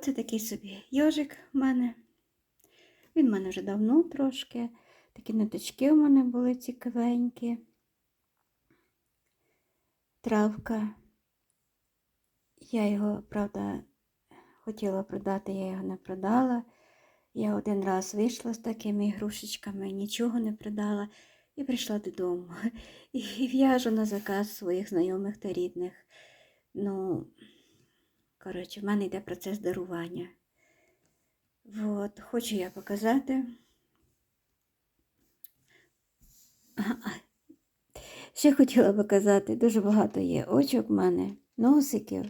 Оце такий собі йожик в мене. Він в мене вже давно трошки. Такі ниточки у мене були цікавенькі. Травка. Я його, правда, хотіла продати, я його не продала. Я один раз вийшла з такими ігрушечками, нічого не продала і прийшла додому. І в'яжу на заказ своїх знайомих та рідних. Ну, коротше, в мене йде процес дарування. От, хочу я показати. Ще хотіла показати, дуже багато є очок в мене, носиків.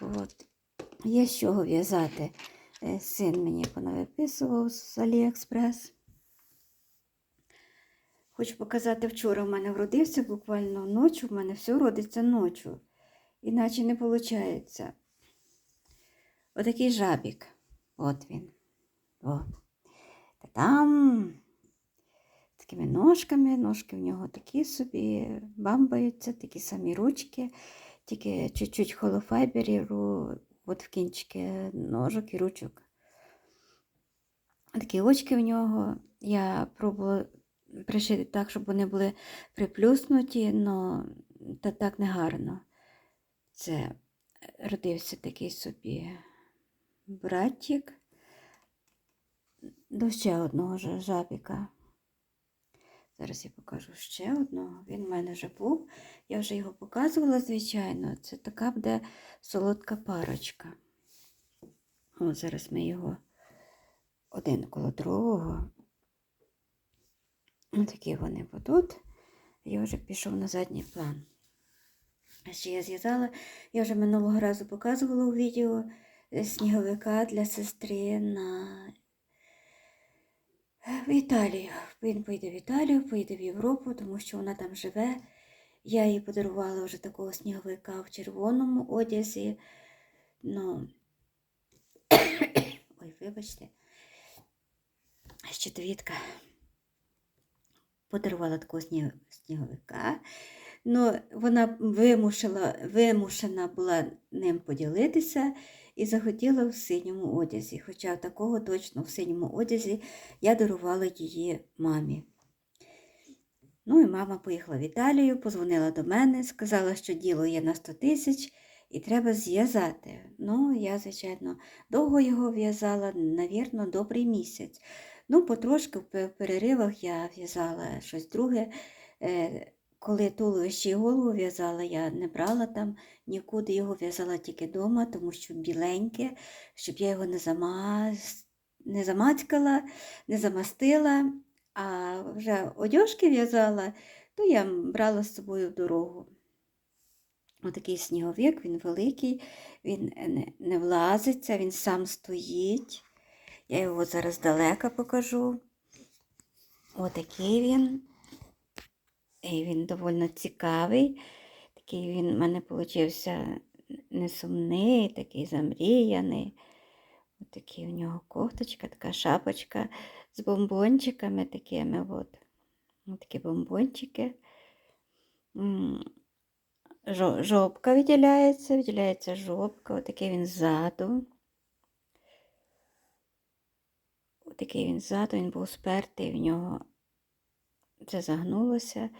От. Є з чого в'язати. Е, Син мені понавиписував з Аліекспрес. Хочу показати, вчора в мене вродився буквально ночі, в мене все родиться ночі. Іначе не виходить. Отакий жабік. От він. О. Та там такими ножками, ножки в нього такі собі бамбаються, такі самі ручки, тільки чуть-чуть холофайберу, от в кінчики ножок і ручок. Такі очки в нього. Я пробувала пришити так, щоб вони були приплюснуті, але та так не гарно. Це родився такий собі братик до ще одного жабіка. Зараз я покажу ще одного. Він в мене вже був. Я вже його показувала, звичайно. Це така буде солодка парочка. От зараз ми його один коло другого. Ось такі вони будуть. Я вже пішов на задній план. Ще я зв'язала, я вже минулого разу показувала у відео е, сніговика для сестри на в Італію. Він поїде в Італію, поїде в Європу, тому що вона там живе. Я їй подарувала вже такого сніговика в червоному одязі. Ну, ой, вибачте, ще щитовідка подарувала такого сні- сніговика. Ну, вона вимушила, вимушена була ним поділитися і захотіла в синьому одязі. Хоча такого точно в синьому одязі я дарувала її мамі. Ну і мама поїхала в Італію, позвонила до мене, сказала, що діло є на 100 тисяч і треба зв'язати. Ну, я, звичайно, довго його в'язала, навірно, добрий місяць. Ну, потрошки в переривах я в'язала щось друге. Коли туловище і голову в'язала, я не брала там нікуди, його в'язала тільки вдома, тому що біленьке, щоб я його не, замаз... не замацькала, не замастила, а вже одяжки в'язала, то я брала з собою в дорогу. Отакий сніговик, він великий, він не, влазиться, він сам стоїть. Я його зараз здалека покажу. Отакий він. Він доволі цікавий. Такий він в мене получився несумний, такий замріяний. Отакий у нього кофточка, така шапочка з бомбончиками такими. От. Такі бомбончики. Жопка виділяється, виділяється жопка, отакий він ззаду. Отакий він ззаду, він був спертий, в нього це загнулося.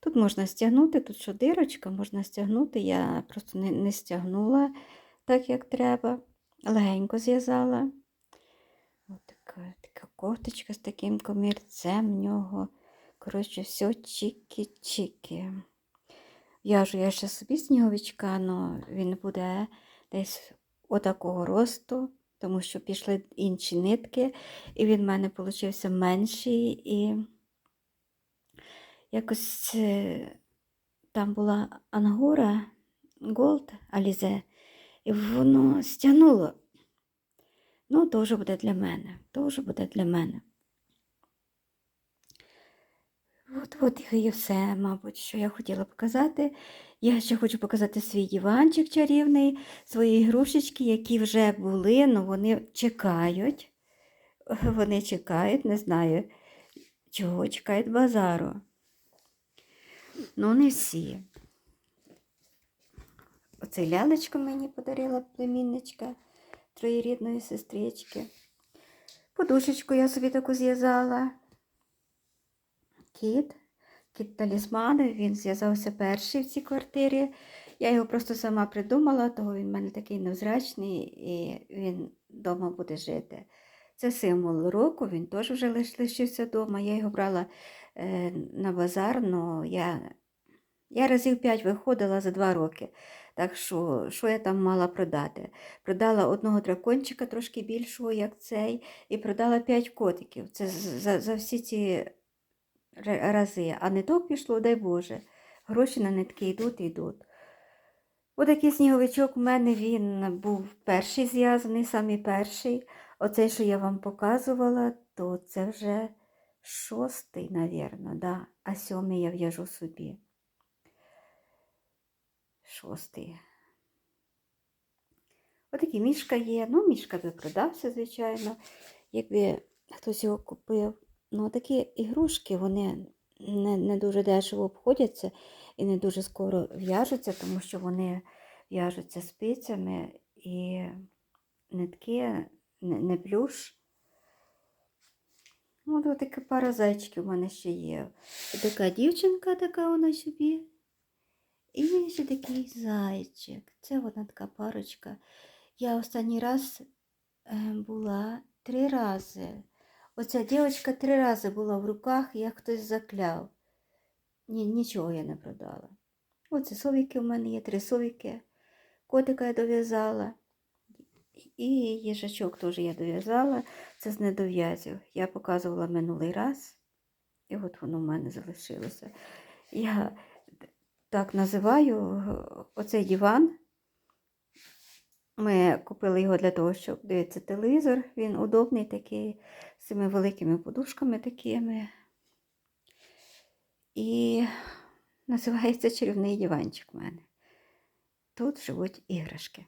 Тут можна стягнути, тут що дирочка, можна стягнути. Я просто не, не стягнула так, як треба. Легенько зв'язала. Ось така, така кофточка з таким комірцем в нього. Коротше, все чікі-чікі. В'яжу я ще собі сніговичка, але він буде десь отакого росту, тому що пішли інші нитки, і він в мене получився менший. І якось е, там була ангора Голд Алізе, і воно стягнуло. Ну, то вже буде для мене. То вже буде для мене. От, от і все, мабуть, що я хотіла показати. Я ще хочу показати свій диванчик чарівний, свої ігрушечки, які вже були, але вони чекають. Вони чекають, не знаю, чого чекають базару. Ну, не всі. Оцей лялечко мені подарила племінничка троєрідної сестрички. Подушечку я собі таку зв'язала. Кіт, кіт талісман, він зв'язався перший в цій квартирі. Я його просто сама придумала, того він в мене такий невзрачний і він вдома буде жити. Це символ року, він теж вже лишився вдома. Я його брала на базар, але я, я разів п'ять виходила за два роки. Так що, що я там мала продати? Продала одного дракончика трошки більшого, як цей, і продала п'ять котиків. Це за, за всі ці рази. А не то пішло, дай Боже. Гроші на нитки йдуть і йдуть. Отакий сніговичок у мене він був перший зв'язаний, самий перший. Оцей, що я вам показувала, то це вже шостий, навірно, да. а сьомий я в'яжу собі. Шостий. Отакий мішка є. Ну, мішка би продався, звичайно, якби хтось його купив. Ну, такі ігрушки, вони не, не дуже дешево обходяться і не дуже скоро в'яжуться, тому що вони в'яжуться спицями і нитки, не плюш. Ну, От така пара зайчиків у мене ще є. Така дівчинка, така вона собі. І ще такий зайчик. Це вона така парочка. Я останній раз е, була три рази. Оця дівчинка три рази була в руках, як хтось закляв. Ні, нічого я не продала. Оце совіки в мене є, три совіки. Котика я дов'язала. І їжачок теж я дов'язала. Це з недов'язів. Я показувала минулий раз. І от воно в мене залишилося. Я так називаю е, оцей диван. Ми купили його для того, щоб дивитися телевізор. Він удобний такий, з цими великими подушками такими. І називається чарівний диванчик в мене. Тут живуть іграшки.